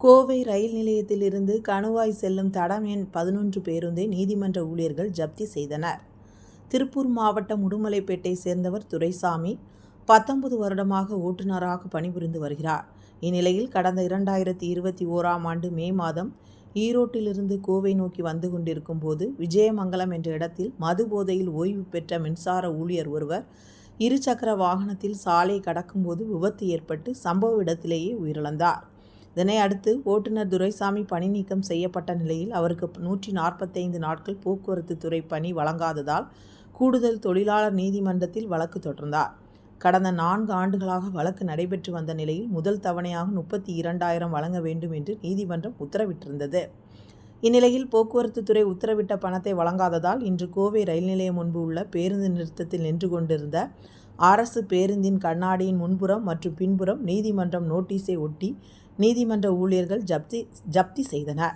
கோவை ரயில் நிலையத்திலிருந்து கணுவாய் செல்லும் தடம் எண் பதினொன்று பேருந்தை நீதிமன்ற ஊழியர்கள் ஜப்தி செய்தனர். திருப்பூர் மாவட்டம் உடுமலைப்பேட்டை சேர்ந்தவர் துரைசாமி பத்தொன்பது வருடமாக ஓட்டுநராக பணிபுரிந்து வருகிறார். இந்நிலையில் கடந்த இரண்டாயிரத்தி இருபத்தி ஓராம் ஆண்டு மே மாதம் ஈரோட்டிலிருந்து கோவை நோக்கி வந்து கொண்டிருக்கும் போது விஜயமங்கலம் என்ற இடத்தில் மது போதையில் ஓய்வு பெற்ற மின்சார ஊழியர் ஒருவர் இருசக்கர வாகனத்தில் சாலை கடக்கும்போது விபத்து ஏற்பட்டு சம்பவ இடத்திலேயே உயிரிழந்தார். இதனை அடுத்து ஓட்டுநர் துரைசாமி பணி நீக்கம் செய்யப்பட்ட நிலையில் அவருக்கு நூற்றி நாற்பத்தைந்து நாட்கள் போக்குவரத்து துறை பணி வழங்காததால் கூடுதல் தொழிலாளர் நீதிமன்றத்தில் வழக்கு தொடர்ந்தார். கடந்த நான்கு ஆண்டுகளாக வழக்கு நடைபெற்று வந்த நிலையில் முதல் தவணையாக முப்பத்தி இரண்டாயிரம் வழங்க வேண்டும் என்று நீதிமன்றம் உத்தரவிட்டிருந்தது. இந்நிலையில் போக்குவரத்து துறை உத்தரவிட்ட பணத்தை வழங்காததால் இன்று கோவை ரயில் நிலையம் முன்பு உள்ள பேருந்து நிறுத்தத்தில் நின்று கொண்டிருந்த அரசு பேருந்தின் கண்ணாடியின் முன்புறம் மற்றும் பின்புறம் நீதிமன்றம் நோட்டீஸை ஒட்டி நீதிமன்ற ஊழியர்கள் ஜப்தி ஜப்தி செய்தனர்.